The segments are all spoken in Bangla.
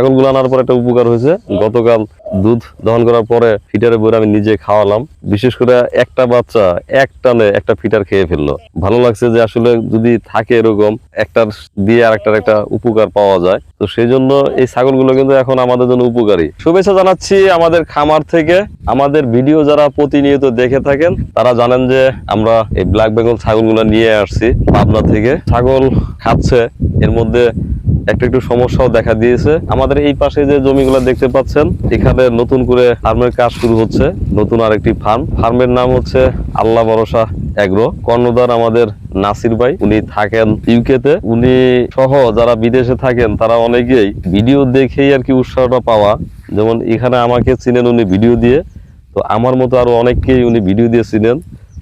ছাগলগুলো আনার পর একটা উপকার হয়েছে। গতকাল দুধ দহন করার পরে ফিটারে বইরে আমি নিজে খাওয়ালাম। বিশেষ করে একটা বাচ্চা এক টানে একটা ফিটার খেয়ে ফেলল। ভালো লাগছে যে আসলে যদি থাকে এরকম একটার দিয়ে আর একটার একটা উপকার পাওয়া যায়। তো সেই জন্য এই ছাগলগুলো কিন্তু এখন আমাদের জন্য উপকারী। শুভেচ্ছা জানাচ্ছি আমাদের খামার থেকে। আমাদের ভিডিও যারা প্রতিনিয়ত দেখে থাকেন তারা জানেন যে আমরা এই ব্ল্যাক বেঙ্গল ছাগলগুলো নিয়ে আসছি পাবনা থেকে। ছাগল খাচ্ছে এর মধ্যে একটা একটু সমস্যাও দেখা দিয়েছে। আমাদের এই পাশে যে জমিগুলো দেখতে পাচ্ছেন, এখানে নতুন করে ফার্মের কাজ শুরু হচ্ছে, নতুন আরেকটি ফার্ম। ফার্মের নাম হচ্ছে আল্লাহ ভরসা এগ্রো কর্ণধার আমাদের নাসির ভাই, উনি থাকেন ইউকে তে উনি সহ যারা বিদেশে থাকেন, তারা অনেকেই ভিডিও দেখেই আর কি উৎসাহটা পাওয়া। যেমন এখানে আমাকে চিনেন উনি ভিডিও দিয়ে। তো আমার মতো আরও অনেককেই উনি ভিডিও দিয়ে চিনেন।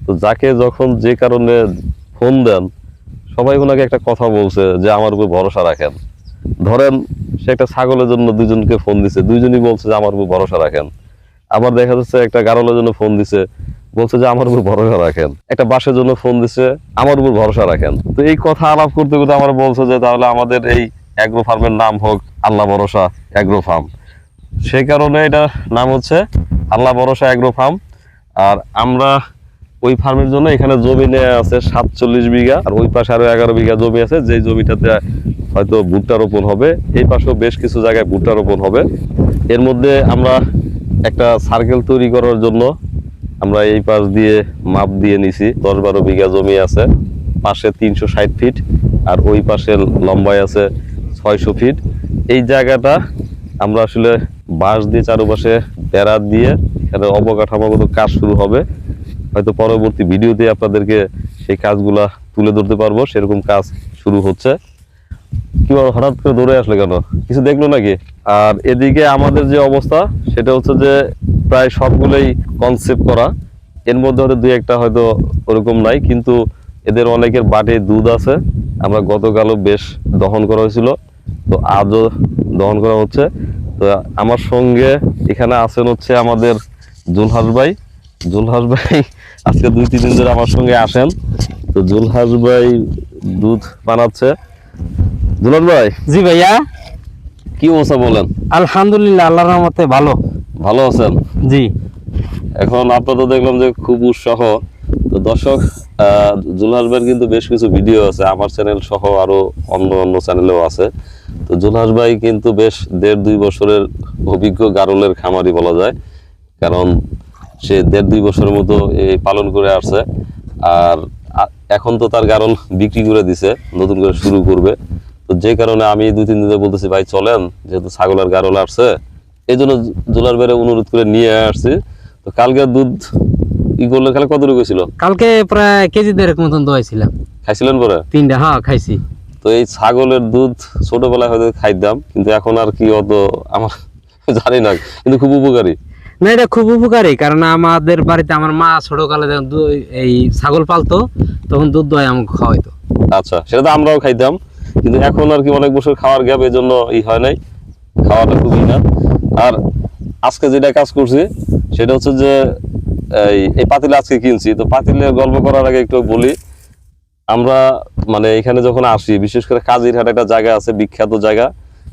তো যাকে যখন যে কারণে ফোন দেন, সবাই ওনাকে একটা কথা বলছে যে, আমার উপর ভরসা রাখেন। ধরেন, সে একটা ছাগলের জন্য দুজনকে ফোন দিছে। দুইজনই বলছে যে, আমার উপর ভরসা রাখেন। আবার দেখা যাচ্ছে একটা গারলের জন্য ফোন দিছে, বলছে যে, আমার উপর ভরসা রাখেন। একটা বাসের জন্য ফোন দিছে, আমার উপর ভরসা রাখেন। তো এই কথা আলাপ করতে করতে আমার বলছে যে, তাহলে আমাদের এই অ্যাগ্রো ফার্মের নাম হোক আল্লাহ ভরসা অ্যাগ্রো ফার্ম সেই কারণে এটা নাম হচ্ছে আল্লাহ ভরসা অ্যাগ্রো ফার্ম আর আমরা ওই ফার্মের জন্য এখানে জমি নেওয়া আছে সাতচল্লিশ বিঘা, আর ওই পাশে আরও এগারো বিঘা জমি আছে। যে জমিটাতে হয়তো ভুট্টা রোপণ হবে। এই পাশেও বেশ কিছু জায়গায় ভুট্টা রোপণ হবে। এর মধ্যে আমরা একটা সার্কেল তৈরি করার জন্য আমরা এই পাশ দিয়ে মাপ দিয়ে নিছি। দশ বারো বিঘা জমি আছে। পাশে তিনশো ষাট ফিট আর ওই পাশে লম্বায় আছে ছয়শো ফিট এই জায়গাটা আমরা আসলে বাঁশ দিয়ে চারপাশে বেড়া দিয়ে এখানে অবকাঠামোগত কাজ শুরু হবে। হয়তো পরবর্তী ভিডিওতে আপনাদেরকে সেই কাজগুলা তুলে ধরতে পারব। সেরকম কাজ শুরু হচ্ছে। কি বলো, হঠাৎ করে দৌড়ে আসলে কেন? কিছু দেখল নাকি? আর এদিকে আমাদের যে অবস্থা সেটা হচ্ছে যে প্রায় সবগুলোই কনসেপ্ট করা। এর মধ্যে হয়তো দুই একটা হয়তো ওরকম নাই কিন্তু এদের অনেকের বাটে দুধ আছে। আমরা গতকালও বেশ দহন করা হয়েছিল। তো আজও দহন করা হচ্ছে। তো আমার সঙ্গে এখানে আছেন হচ্ছে আমাদের জুলহাস ভাই। জুলহাস ভাই আজকে দুই তিন দিন ধরে আমার সঙ্গে আসেন। তো জুলহাস ভাই দুধ বানাচ্ছে। জুলহাস ভাই জি ভাইয়া। কি অবস্থা বলেন? আলহামদুলিল্লাহ আল্লাহর রহমতে ভালো। ভালো আছেন? জি। এখন আপনার তো দেখলাম যে খুব উৎসাহ। তো দর্শক আহ, জুলহাস ভাইয়ের কিন্তু বেশ কিছু ভিডিও আছে আমার চ্যানেল সহ আরও অন্য অন্য চ্যানেলেও আছে। তো জুলহাস ভাই কিন্তু বেশ দেড় দুই বছরের অভিজ্ঞ গারলের খামারি বলা যায়। কারণ সে দেড় দুই বছরের মতো এই পালন করে আসছে। আর এখন তো তার গারল বিক্রি করে দিছে নতুন করে শুরু করবে। তো যে কারণে আমি দুই তিন দিন বলতেছি ভাই চলেন যেহেতু ছাগলের গারল আসছে। এই জন্য জোলার বেড়ে অনুরোধ করে নিয়ে আসছি। তো কালকে দুধ ই করলে খালি কতটুকু ছিল কালকে প্রায় কেজি দেড়েক মতন দোয়াইছিলাম খাইছিলেন পরে? তিনটা হ্যাঁ খাইছি। তো এই ছাগলের দুধ ছোটবেলায় হয়তো খাইতাম কিন্তু এখন আর কি অত আমার জানি না কিন্তু খুব উপকারী। না এটা খুব উপকারী কারণ আমাদের বাড়িতে আমার মা ছোটকালে এই ছাগল পালতো তখন দুধ দই আমাকে খাওয়াইতো। আচ্ছা সেটা তো আমরাও খাইতাম। কিন্তু এখন আর কি অনেক বছর খাওয়ার গ্যাপ এই জন্য ই হয় নাই। খাওয়াটা খুবই না। আর আজকে যেটা কাজ করছি, সেটা হচ্ছে যে, এই পাতিলে আজকে কিনছি। তো পাতিলের গল্প করার আগে একটু বলি, আমরা মানে এখানে যখন আসি, বিশেষ করে কাজির হাট একটা জায়গা আছে, বিখ্যাত জায়গা,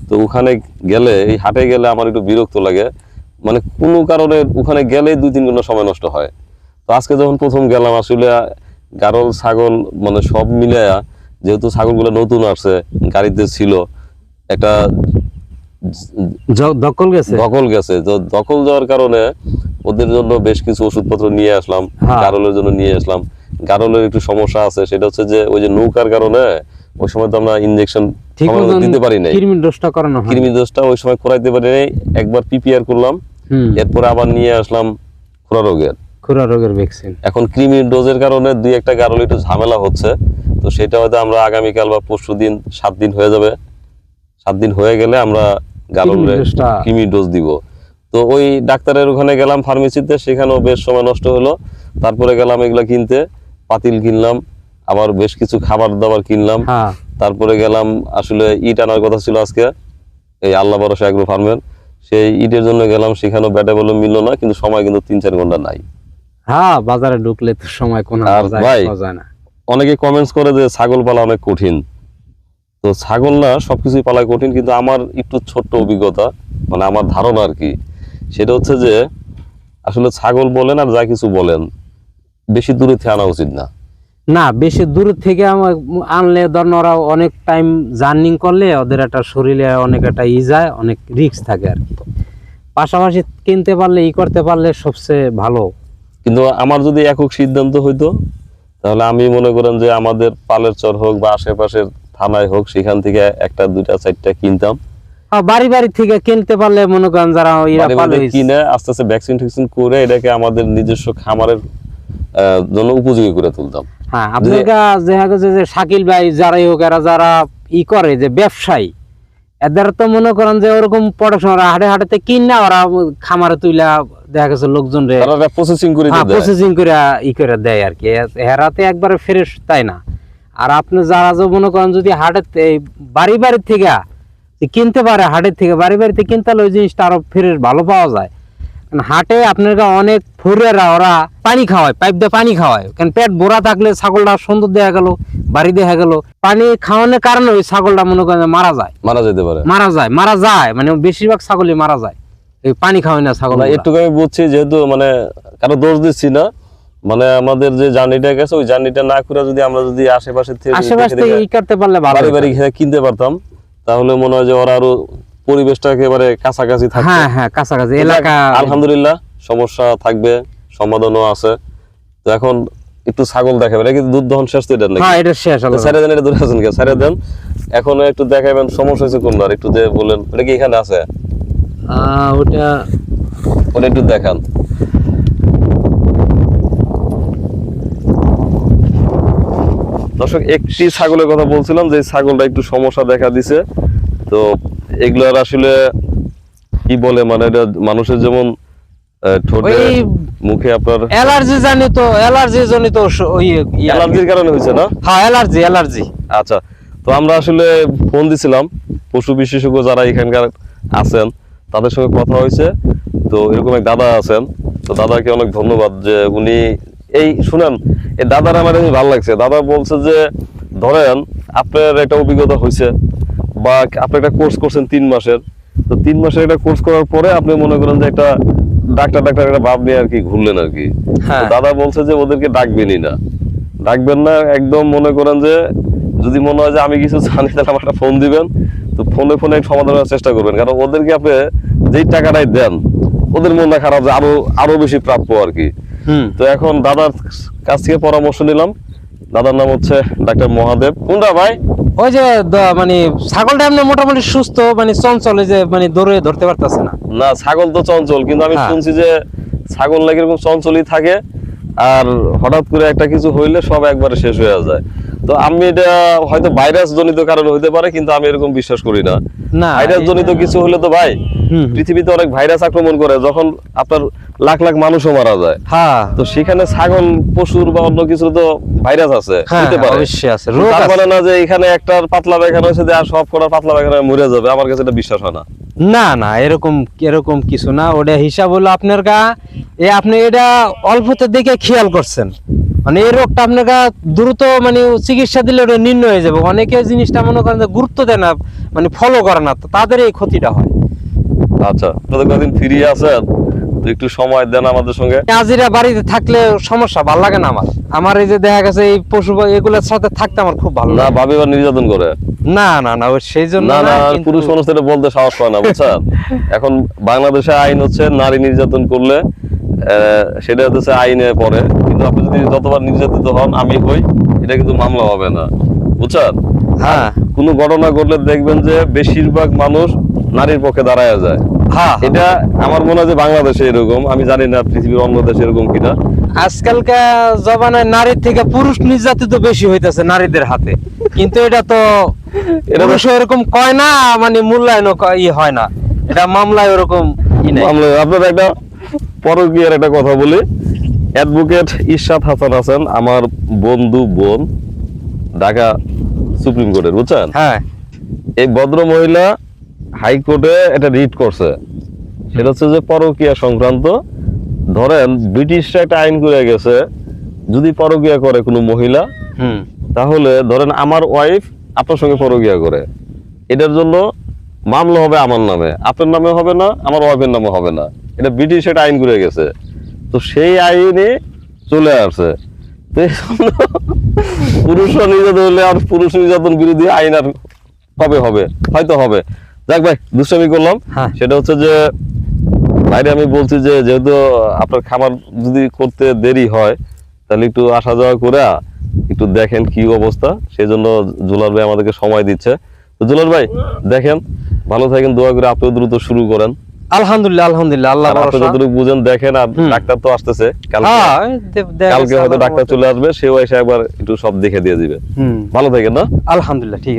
তো ওখানে গেলে, এই হাটে গেলে আমার একটু বিরক্ত লাগে। মানে কোনো কারণে ওখানে গেলে দুই, তিন ঘণ্টা সময় নষ্ট হয়। তো আজকে যখন প্রথম গেলাম, আসলে গারল, ছাগল মানে সব মিলায়া যেহেতু ছাগলগুলো নতুন আসছে গাড়িতে ছিল একটা দখল গেছে? দখল গেছে। তো দখল যাওয়ার কারণে ওদের জন্য বেশ কিছু ওষুধপত্র নিয়ে আসলাম হ্যাঁ। গারলের জন্য নিয়ে আসলাম। গারলের একটু সমস্যা আছে সেটা হচ্ছে যে ওই যে নৌকার কারণে ওই সময় তো আমরা ইনজেকশন দিতে পারি নাই। কৃমির ডোজটা করানো কৃমি দোষটা ওই সময় করাইতে পারি নাই একবার পিপিআর করলাম। এরপরে আবার নিয়ে আসলাম খোরা রোগের। খুরা রোগের ভ্যাকসিন এখন কৃমির ডোজের কারণে দুই একটা গারল একটু ঝামেলা হচ্ছে। তো সেটা হয়তো আমরা আগামীকাল বা পরশু দিন সাত দিন হয়ে যাবে। সাত দিন হয়ে গেলে আমরা ডোজটা। কৃমি ডোজ দিব। তো ওই ডাক্তারের ওখানে গেলাম ফার্মেসিতে সেখানেও বেশ সময় নষ্ট হলো। তারপরে গেলাম এগুলা কিনতে পাতিল কিনলাম আবার বেশ কিছু খাবার দাবার কিনলাম। হ্যাঁ। তারপরে গেলাম আসলে ইট আনার কথা ছিল আজকে এই আল্লাহ ভরসা এগ্রো ফার্মের সেই ইটের জন্য গেলাম সেখানেও ব্যাটে বলে মিললো না কিন্তু সময় কিন্তু তিন চার ঘণ্টা নাই। হ্যাঁ বাজারে ঢুকলে তো সময় কোন আর ভাই, না। অনেকে কমেন্টস করে যে ছাগল পালা অনেক কঠিন। তো ছাগল না সবকিছুই পালা কঠিন কিন্তু আমার একটু ছোট্ট অভিজ্ঞতা মানে আমার ধারণা আর কি। সেটা হচ্ছে যে আসলে ছাগল বলেন আর যা কিছু বলেন বেশি দূরে থেকে আনা উচিত না। না বেশি দূর থেকে আমার আনলে ধরেন ওরা অনেক টাইম জার্নিং করলে ওদের একটা শরীরে অনেক একটা ই যায় অনেক রিস্ক থাকে আর কি। পাশাপাশি কিনতে পারলে ই করতে পারলে সবচেয়ে ভালো। কিন্তু আমার যদি একক সিদ্ধান্ত হইতো তাহলে আমি মনে করেন যে আমাদের পালের চর হোক বা আশেপাশের থানায় হোক সেখান থেকে একটা দুইটা চারটা কিনতাম। বাড়ি বাড়ি থেকে কিনতে পারলে মনে করেন যারা কিনে আস্তে আস্তে ভ্যাকসিন ট্যাকসিন করে এটাকে আমাদের নিজস্ব খামারের জন্য উপযোগী করে তুলতাম। হ্যাঁ আপনার যে শাকিল ভাই যারাই হোক এরা যারা ই করে যে ব্যবসায়ী এদের তো মনে করেন যে ওরকম প্রোডাকশন ওরা হাটে হাটেতে কিনা ওরা খামারে তুইলা দেখা গেছে লোকজন রে তারা প্রসেসিং করে হ্যাঁ দেয়। প্রসেসিং করে ই করে দেয় আর কি। হেরাতে একবারে ফ্রেশ তাই না? আর আপনি যারা যে মনে করেন যদি হাটে বাড়ি বাড়ি থেকে কিনতে পারে হাটের থেকে বাড়ি বাড়িতে কিনতে হলে ওই জিনিসটা আরও ফ্রেশ ভালো পাওয়া যায়। হাটে আপনার অনেক ফুরেরা ওরা পানি খাওয়ায় পাইপ দিয়ে পানি খাওয়ায়। কারণ পেট ভরা থাকলে ছাগলটা সুন্দর দেখা গেল বাড়ি দেখা গেল। পানি খাওয়ানোর কারণে ওই ছাগলটা মনে করেন মারা যায়। মারা যেতে পারে। মারা যায় মারা যায়। মানে বেশিরভাগ ছাগলই মারা যায়। এই পানি খাওয়ায় না ছাগল একটু আমি বুঝছি যেহেতু মানে কারও দোষ দিচ্ছি না মানে আমাদের যে জার্নিটা গেছে ওই জার্নিটা না করে যদি আমরা যদি আশেপাশে থেকে থেকে ই করতে পারলে ভালো বাড়ি বাড়ি কিনতে পারতাম তাহলে মনে হয় যে ওরা আরও পরিবেশটা একেবারে কাছাকাছি থাকবে। হ্যাঁ হ্যাঁ কাছাকাছি। এলাকা আলহামদুলিল্লাহ সমস্যা থাকবে সমাধানও আছে। তো এখন একটু ছাগল দেখাবেন। কিন্তু দুধ দহন শেষ তো এটা নাকি? হ্যাঁ এটা শেষ দেন এটা দূরে আছেন কে? দেন। এখন একটু দেখাবেন সমস্যা হয়েছে কোনটার একটু যে বলেন এটা কি এখানে আছে? ওটা ওটা একটু দেখান। দর্শক একটি ছাগলের কথা বলছিলাম যে ছাগলটা একটু সমস্যা দেখা দিছে। তো এগুলার আসলে কি বলে মানে এটা মানুষের যেমন ঠোঁটে মুখে আপনার অ্যালার্জি জনিত অ্যালার্জি জনিত ওই ইয়ে- অ্যালার্জির কারণে হয়েছে না? হ্যাঁ অ্যালার্জি অ্যালার্জি। আচ্ছা তো আমরা আসলে ফোন দিছিলাম পশু বিশেষজ্ঞ যারা এখানকার আছেন তাদের সঙ্গে কথা হয়েছে। তো এরকম এক দাদা আছেন তো দাদাকে অনেক ধন্যবাদ যে উনি এই শুনেন এই দাদার আমার ভালো লাগছে। দাদা বলছে যে ধরেন আপনার একটা অভিজ্ঞতা হয়েছে বা আপনি একটা কোর্স করছেন তিন মাসের তো তিন মাসের একটা কোর্স করার পরে আপনি মনে করেন যে একটা ডাক্তার ডাক্তার একটা ভাব নিয়ে আর কি ঘুরলেন আর কি। হ্যাঁ। দাদা বলছে যে ওদেরকে ডাকবেনই না। ডাকবেন না একদম মনে করেন যে যদি মনে হয় যে আমি কিছু জানি তাহলে আমার একটা ফোন দিবেন। তো ফোনে ফোনে সমাধান করার চেষ্টা করবেন। কারণ ওদেরকে আপনি যেই টাকাটাই দেন ওদের মনটা খারাপ যে আরও আরও বেশি প্রাপ্য আর কি। তো এখন দাদার কাছ থেকে পরামর্শ নিলাম। দাদার নাম হচ্ছে ডাক্তার মহাদেব। কোনটা ভাই? ওই যে মানে ছাগলটা এমনি মোটামুটি সুস্থ মানে চঞ্চল যে মানে দৌড়ে ধরতে পারতেছে না না ছাগল তো চঞ্চল কিন্তু আমি হ্যাঁ। শুনছি যে ছাগল লাগে এরকম চঞ্চলই থাকে আর হঠাৎ করে একটা কিছু হইলে সব একবারে শেষ হয়ে যায় তো আমি এটা হয়তো ভাইরাস জনিত কারণে হইতে পারে কিন্তু আমি এরকম বিশ্বাস করি না না ভাইরাস জনিত কিছু হলে তো ভাই। পৃথিবীতে অনেক ভাইরাস আক্রমণ করে যখন আপনার লাখ লাখ মানুষও মারা যায়। হ্যাঁ। তো সেখানে ছাগল পশুর বা অন্য কিছু তো ভাইরাস আছে হ্যাঁ পারে। অবশ্যই আছে। তার মানে না যে এখানে একটা পাতলা পায়খানা হয়েছে যে আর সব কটা পাতলা পায়খানা মরে যাবে আমার কাছে এটা বিশ্বাস হয় না। না না এরকম এরকম কিছু না। ওটা হিসাব হলো আপনার গা এ আপনি এটা অল্পতে দেখে খেয়াল করছেন। মানে এই রোগটা আপনার গা দ্রুত মানে চিকিৎসা দিলে ওটা নির্ণয় হয়ে যাবে। অনেকে জিনিসটা মনে করেন যে গুরুত্ব দেয় না মানে ফলো করে না তাদের এই ক্ষতিটা হয়। আচ্ছা আপনাদের কদিন ফিরিয়ে আছেন? তো একটু সময় দেন আমাদের সঙ্গে। আজিরা বাড়িতে থাকলে সমস্যা ভালো লাগে না আমার। আমার এই যে দেখা গেছে এই পশু এগুলোর সাথে থাকতে আমার খুব ভালো না ভাবি বা নির্যাতন করে? না না না সেই জন্য না না না, পুরুষ মানুষ এটা বলতে সাহস পায় না বুঝছেন? এখন বাংলাদেশে আইন হচ্ছে নারী নির্যাতন করলে আহ, সেটা হচ্ছে আইনে পড়ে। কিন্তু আপনি যদি যতবার নির্যাতিত হন আমি হই এটা কিন্তু মামলা হবে না বুঝছেন? হ্যাঁ। কোনো ঘটনা ঘটলে দেখবেন যে বেশিরভাগ মানুষ নারীর পক্ষে দাঁড়ায় যায়। হ্যাঁ এটা আমার মনে হয় যে বাংলাদেশে এরকম আমি জানি না পৃথিবীর অন্য দেশে এরকম কিনা। আজকালকার জমানায় নারীর থেকে পুরুষ নির্যাতিত বেশি হইতেছে নারীদের হাতে। কিন্তু এটা তো পুরুষ এরকম কয় না মানে মূল্যায়ন ই হয় না। এটা মামলায় ওরকম আপনার একটা পরকীয়ার একটা কথা বলি। অ্যাডভোকেট ইরশাদ হাসান আছেন আমার বন্ধু বোন ঢাকা সুপ্রিম কোর্টের বুঝছেন? হ্যাঁ। এই ভদ্র মহিলা হাইকোর্টে এটা রিট করছে। সেটা হচ্ছে যে পরকীয়া সংক্রান্ত ধরেন ব্রিটিশরা একটা আইন করে গেছে যদি পরকীয়া করে কোনো মহিলা হুম। তাহলে ধরেন আমার ওয়াইফ আপনার সঙ্গে পরকিয়া করে। এটার জন্য মামলা হবে আমার নামে। আপনার নামে হবে না আমার ওয়াইফের নামে হবে না। এটা ব্রিটিশ একটা আইন করে গেছে। তো সেই আইনে চলে আসছে। পুরুষ নির্যাতন হলে আর পুরুষ নির্যাতন বিরোধী আইন আর কবে হবে? হয়তো হবে। যাক ভাই দুষ্টামি করলাম। হ্যাঁ। সেটা হচ্ছে যে বাইরে আমি বলছি যে যেহেতু আপনার খাবার যদি করতে দেরি হয় তাহলে একটু আসা যাওয়া করে একটু দেখেন কি অবস্থা। সেই জন্য জুলার ভাই আমাদেরকে সময় দিচ্ছে। তো জুলার ভাই দেখেন ভালো থাকেন দোয়া করে আপনিও দ্রুত শুরু করেন। আলহামদুলিল্লাহ আলহামদুলিল্লাহ আল্লাহ আপনি যতটুকু বুঝেন দেখেন আর ডাক্তার তো আসতেছে কালকে হ্যাঁ কালকে হয়তো ডাক্তার চলে আসবে সেও এসে একবার একটু সব দেখে দিয়ে দিবে। ভালো থাকেন না? আলহামদুলিল্লাহ ঠিক